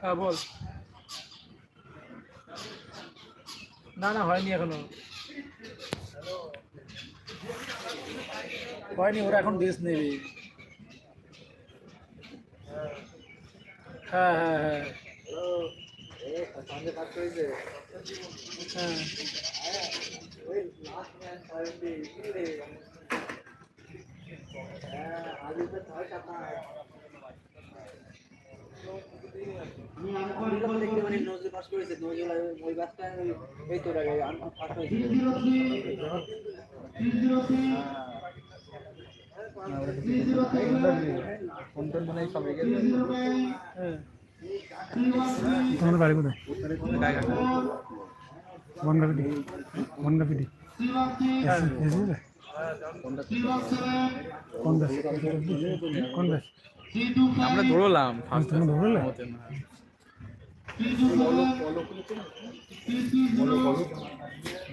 হ্যাঁ বল। না না, হয়নি এখনও। হয়নি, ওরা এখন ড্রেস নেবে। হ্যাঁ হ্যাঁ হ্যাঁ। হ্যাঁ। বাসটা তো আগে ফার্স্ট মানে হ্যাঁ তোমাদের বাড়ি কোথায়? বনগাপিটি বনগাপিটি এসেছিলে কোন দেশ? কোন দেশ? আমরা আজ তুমি ধরলে?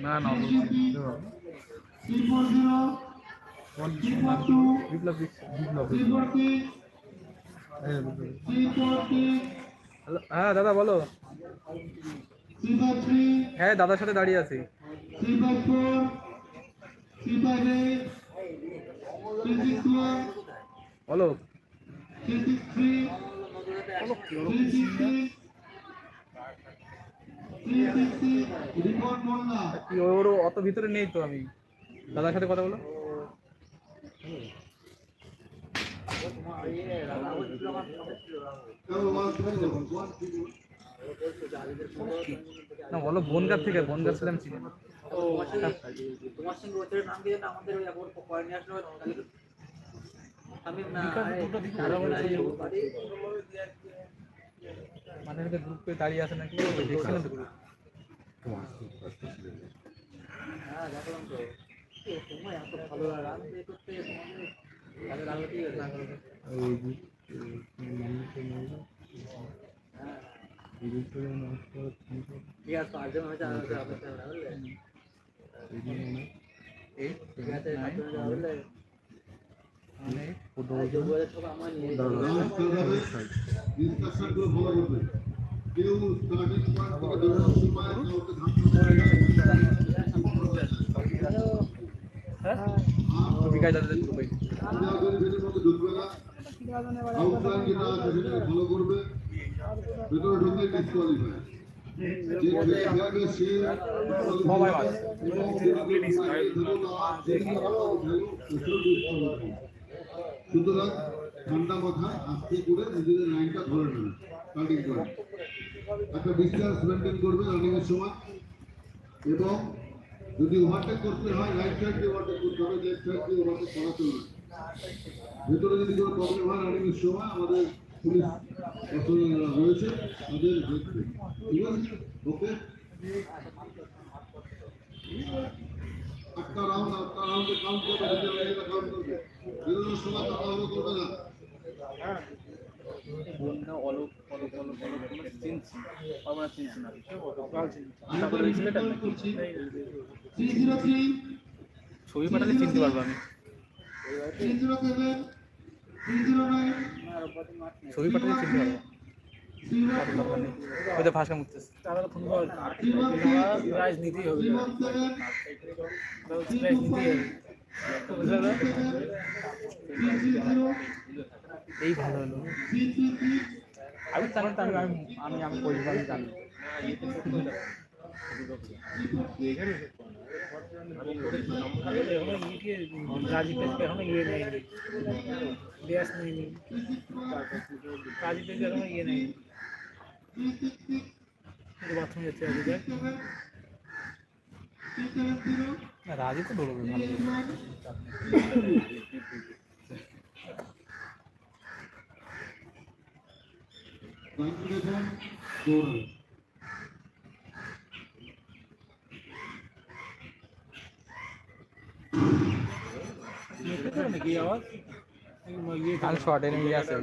না না হ্যাঁ দাদা বলো। হ্যাঁ দাদার সাথে দাঁড়িয়ে আছি। বলো। ওর অত ভিতরে নেই তো আমি। দাদার সাথে কথা বলো। না, বলো বনগার থেকে বনগার ছিলাম চিনি তোমার সঙ্গে নাম দিয়ে আমাদের ওই এখন পয়েন্ট নিয়ে আসলো তাহলে আমি না বাড়ি মানে গ্রুপ করে দাঁড়িয়ে আছে নাকি দেখছিলাম তো group। হ্যাঁ দেখলাম তো এ, তোমার এত ভালো রান দিয়ে করতে তোমাদের তাদের আলো ঠিক আছে ঠিক আছে পাঁচজন হয়েছে আর হচ্ছে আপনার সাথে বুঝলে এই ঠিক আছে ফলো করবে ভেতর ঢুকলে ডিসকোয়ালিফাই সবাই। সুতরাং ঠান্ডা মাথায় আস্তে করে নিজেদের লাইনটা ধরে নেবে স্টার্টিং পয়েন্ট একটা ডিস্টেন্স মেনটেন করবে রানিং এর সময়। এবং যদি ওভারটেক করতে হয় রাইট সাইড দিয়ে ওভারটেক করতে হবে লেফট সাইড দিয়ে ওভারটেক করা চলবে ভেতরে যদি কোনো প্রবলেম হয় রানিং এর সময়, আমাদের পুলিশ রয়েছে, তাদের দেখবে ঠিক আছে? ওকে রাউন্ড রাউন্ডে কাউন্ট করবে নিজের কাউন্ট করবে তাড়াহুড়ো করবে না ছবি পাঠালে চিনতে পারব আমি ছবি পাঠালে চিনতে পারব। ওই ভাষা মুখতেছে তারা কর প্রাইজ নিতেই হবে। প্রাইজ নিতেই এই ভালো হলো। আমি জানি আমি আমি আমি আমি জানি। এখনও রাজীব এখনও ইয়ে নেয়নি ব্যাস নেয়নি রাজীব এখনও ইয়ে নেয়নি বাথরুমে যাচ্ছে রাজীব দেখ না রাজি তো দৌড়বে ভালো কনফিডেশন দৌড়াবে নাকি আওয়াজ ইয়ে কাল শর্ট এনে ইয়ে আছে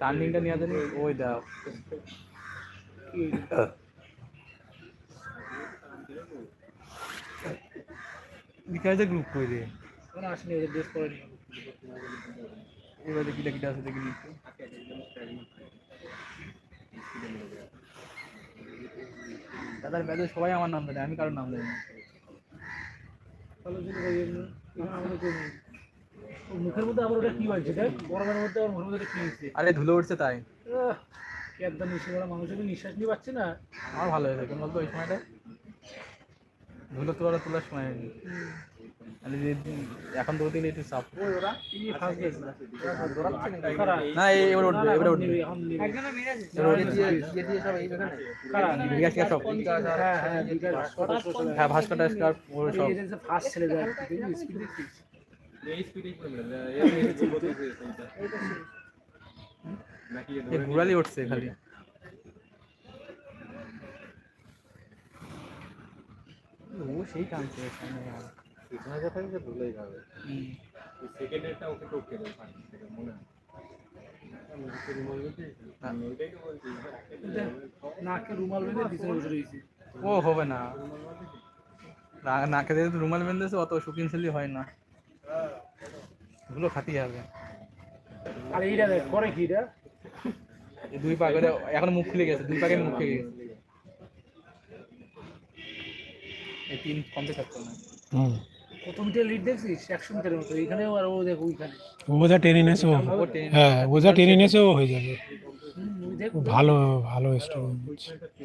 টার্নিংটা নিয়ে আসেনি? ওই দাও বিকাশে গ্রুপ করে দিয়ে ওরা আসেনি ওদের ড্রেস করেনি এবার দেখি কিটা আছে দেখি দাদার ব্যাচে সবাই আমার নাম জানে আমি কারোর নাম জানি না। মুখের মধ্যে আবার ওটা কি বলছে দেখ গরমের মধ্যে আমার মুখের মধ্যে কি হয়েছে? আরে ধুলো উঠছে তাই। একদম করা মানুষের তো নিঃশ্বাস নিয়ে পাচ্ছে না? আমার ভালো হয়েছে কেন বলতো ওই সময়টা? ধুলো তোলা তোলার সময়। হয়নি এখন তো দিলে একটু চাপ কারা না? এবার উঠবে এবার উঠবে। হ্যাঁ হ্যাঁ সব? হ্যাঁ ভাস্কর টাস্কর সব। ঘুরালি উঠছে খালি। ও সেই টানছে বসে রয়েছে। ও হবে না। নাকে রুমাল বেঁধেছে অত শুকিং সিলি হয় না। এগুলো খাতেই হবে। আর এইটা দেখ করে কি এটা? এই দুই পা করে এখন মুখ খুলে গেছে দুই পাকে মুখ খুলে গেছে। এই তিন কমপ্লিট থাকতো না। হুম। কত মিটার লিড দেখছিস? একশো মিটারের মতো। এখানেও আর ও দেখ ওইখানে। ও যা টেনে নিয়েছে ও। হ্যাঁ ও টেনে নিয়েছে ও হয়ে যাবে। হুম, ভালো ভালো স্টুডেন্ট দেখছিস? কি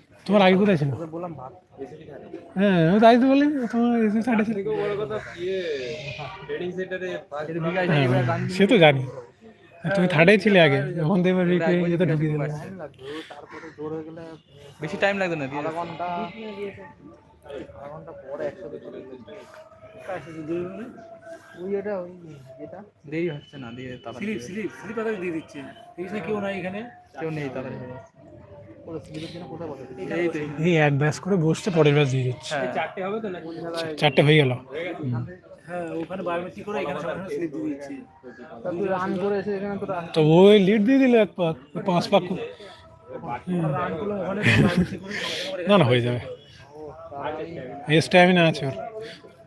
তোমার আগে কোথায় ছিল? হ্যাঁ আমি তাই তো বলি তোমার এসিপি থার্ডে ছিল। হ্যাঁ, সে তো জানি। তুমি থার্ডে ছিলে আগে রিকে যেতে ঢুকিয়ে দিলে। বেশি টাইম লাগবে না দিয়ে কার সাথে দুই মানে দেরি হচ্ছে না দিয়ে তাড়াতাড়ি স্লিপ স্লিপ স্লিপ দিয়ে দিচ্ছে। দেখিস না কেউ নাই এখানে? কেউ নেই তাড়াতাড়ি। এই তো এক ব্যাস করে বসতে পরের ব্যাস দিয়ে দিচ্ছে। হ্যাঁ। চারটে হয়ে গেল। হ্যাঁ ওখানে বায়োমেট্রিক করে এখানে সবাই স্লিপ দিয়ে দিচ্ছে। তো ওই লিড দিয়ে দিল এক পাক পাঁচ পাক না না হয়ে যাবে। এই স্ট্যামিনা আছে ওর।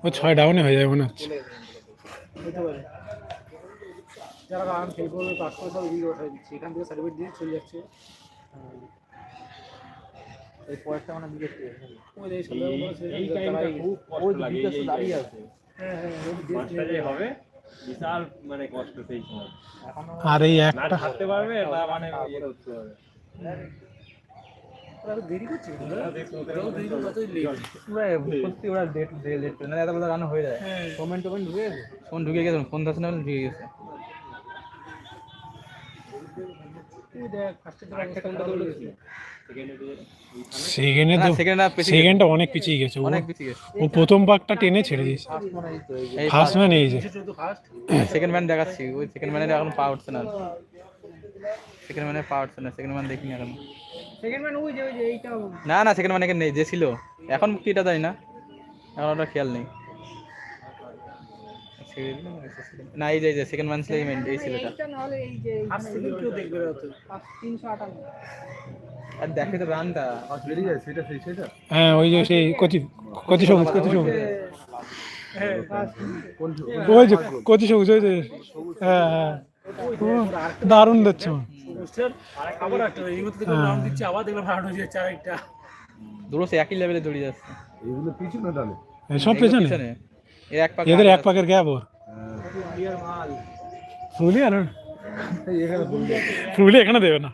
ও ছয় ডাউনে হয়ে যাবে মনে হচ্ছে। যারা রান ফেল করবে পাস করে সব এদিকে ওঠাই দিচ্ছে এখান থেকে সার্টিফিকেট দিয়ে চলে যাচ্ছে। এই পয়েন্টটা মানে বিকেট এই টাইমটা খুব কষ্ট লাগে এই- দাঁড়িয়ে আছে। হ্যাঁ হ্যাঁ যে হবে বিশাল মানে কষ্ট সেই সময়। আর এই একটা থাকতে পারবে না মানে ইয়ে করতে হবে দেরি করছে সত্যি ওরা লেট না এত হয়ে যায়। হ্যাঁ। কমেন্ট টমেন্ট ঢুকে গেছে? ফোন ঢুকে গেছে ফোন ধরছে না ঢুকে গেছে তুই দেখ ফার্স্টে তো অবস্থা খারাপ হয়ে গেছে সেকেন্ডে তো সেকেন্ডটা অনেক পিছিয়ে গেছে। অনেক গেছে। ও প্রথম পাকটা টেনে ছেড়ে দিয়েছে। মানে ফার্স্ট ম্যান এই যে। সেকেন্ড ম্যান দেখাচ্ছি। ওই সেকেন্ড ম্যানের এখন পা উঠছে না। সেকেন্ড ম্যানের পা উঠছে না। সেকেন্ড ম্যান দেখিনি এখন। সেকেন্ড ম্যান ওই যে ওই যে এইটা। না না সেকেন্ড ম্যানে নেই। যে ছিল। এখন কিটা দেয় না। এখন ওটা খেয়াল নেই। না এই যে এই যে সেকেন্ড ম্যান ছিল এই ছেলেটা। ফার্স্ট সেকেন্ড কেউ দেখবে না তো। আর দেখে তো রানটা হ্যাঁ ওই যে সেই কচি কচি সবুজ কচি সবুজ। হ্যাঁ ওই যে কচি সবুজ ওই যে হ্যাঁ হ্যাঁ। দারুণ দেখছে আমার। আবার একটা এই মধ্যে দেখলাম রাউন্ড দিচ্ছে আবার দেখলাম হয়ে যাচ্ছে আরেকটা। দুটো সে একই লেভেলে দৌড়িয়ে যাচ্ছে। সব পেছনে? পিছনে। এর এক পাক এদের এক পাকের গ্যাপ ওর ফুলি আর ফুলি এখানে দেবে না।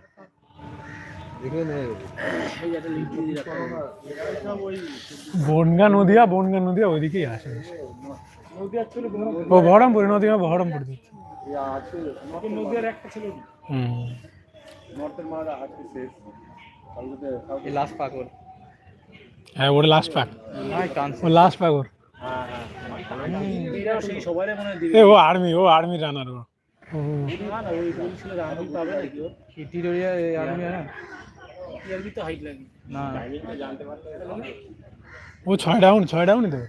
বনগা নদিয়া বনগা নদিয়া ওইদিকেই আসে। ও বহরমপুর নদিয়া বহরমপুর হুম। লাস্ট পাক ওর। হ্যাঁ ওর লাস্ট পাক। লাস্ট পাক ওর। সেই সবাই মনে দিবে ও আর্মি ও আর্মি রানার ও। ও না না ওই বলছিল রাহুল পাবে নাকি ও ইটিটোরিয়া আর্মি না টিআরবি তো হাইট লাগে না ও ছয় ডাউন ছয় ডাউনই দেবে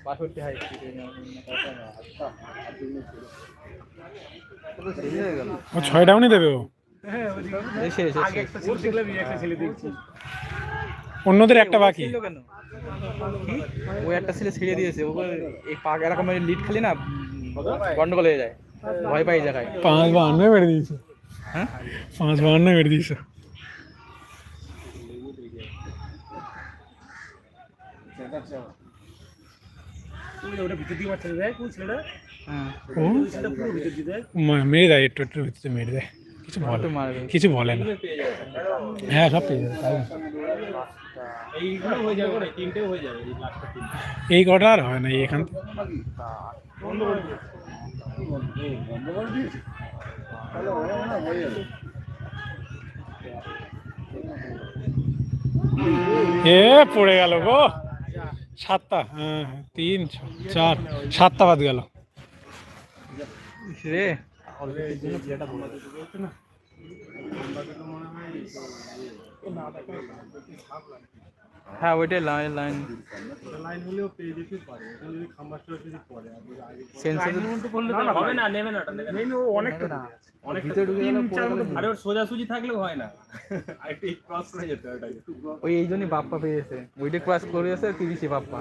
ও ছয় ডাউনই দেবে ও। হ্যাঁ এসে এসে। আগে একটা ছেলে দেখলাম একটা ছেলে দেখছি। অন্যদের একটা বাকি। ছিল কেন? ও একটা ছেলে ছেড়ে দিয়েছে। ওকে এই পাক এরকম লিড খালি না গন্ডগোল হয়ে যায়। ভয় পাই এই জায়গায়। পাঁচ বাহান্ন বেড়ে দিয়েছে। হ্যাঁ? পাঁচ বাহান্ন বেড়ে দিয়েছে। ওই ওটা ভিতর দিয়ে মারছে দেখ ওই ছেলেটা? হ্যাঁ ও ওই ছেলেটা পুরো ভিতর দিয়ে দেখ মা- মেরে দেয় একটু একটু ভিতরে মেরে দেয়। কিছু বলে কিছু বলে না। হ্যাঁ সব পেয়ে যাবে তাই না? এইগুলো হয়ে যাবে না তিনটেও হয়ে যাবে এই লাস্টটা কটা আর হয় না এখান এ পড়ে গেল গো। সাতটা হ্যাঁ হ্যাঁ, তিন ছ- চার সাতটা বাদ গেল। রে। হ্যাঁ ওইটাই লাইন লাইন লাইন হলেও পেয়ে যেতে পারে যদি খাম্বার যদি পড়ে সেন্সর হবে না। নেবে না। ওটা নেবে ও অনেকটা ভিতরে ঢুকে গেলে পড়ে গেলে আরে ওর সোজাসুজি থাকলেও হয় না। আরেকটু ক্রস করে যেতে হয় ওই এই জন্যই বাপ্পা পেয়েছে ওইটা ক্রস করে আছে তিরিশে বাপ্পা।